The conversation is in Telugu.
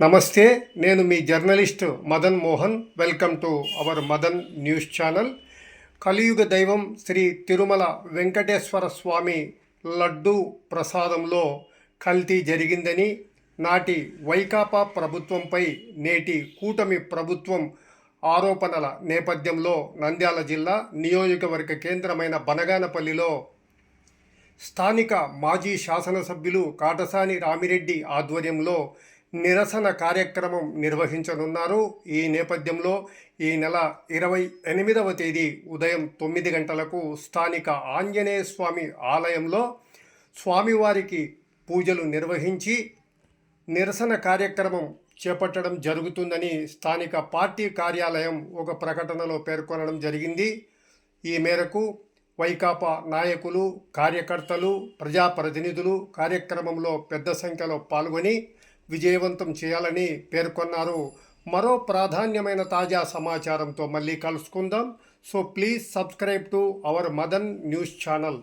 నమస్తే నేను మీ journalist Madan Mohan. Welcome to our Madan news channel. కలియుగ దైవం శ్రీ తిరుమల వెంకటేశ్వర స్వామి లడ్డు ప్రసాదంలో కల్తీ జరిగిందని నాటి వైకాపా ప్రభుత్వంపై నేటి కూటమి ప్రభుత్వం ఆరోపణల నేపథ్యంలో నంద్యాల జిల్లా నియోజకవర్గ కేంద్రమైన బనగానపల్లిలో స్థానిక మాజీ శాసనసభ్యులు కాటసాని రామిరెడ్డి ఆధ్వర్యంలో నిరసన కార్యక్రమం నిర్వహించనున్నారు. ఈ నేపథ్యంలో ఈ నెల ఇరవై ఎనిమిదవ తేదీ ఉదయం తొమ్మిది గంటలకు స్థానిక ఆంజనేయ స్వామి ఆలయంలో స్వామివారికి పూజలు నిర్వహించి నిరసన కార్యక్రమం చేపట్టడం జరుగుతుందని స్థానిక పార్టీ కార్యాలయం ఒక ప్రకటనలో పేర్కొనడం జరిగింది. ఈ మేరకు వైకాపా నాయకులు కార్యకర్తలు ప్రజాప్రతినిధులు కార్యక్రమంలో పెద్ద సంఖ్యలో పాల్గొని విజయవంతం చేయాలని పేర్కొన్నారు. మరో ప్రాధాన్యమైన తాజా సమాచారంతో మళ్ళీ కలుసుకుందాం. So please subscribe to our Madan news channel.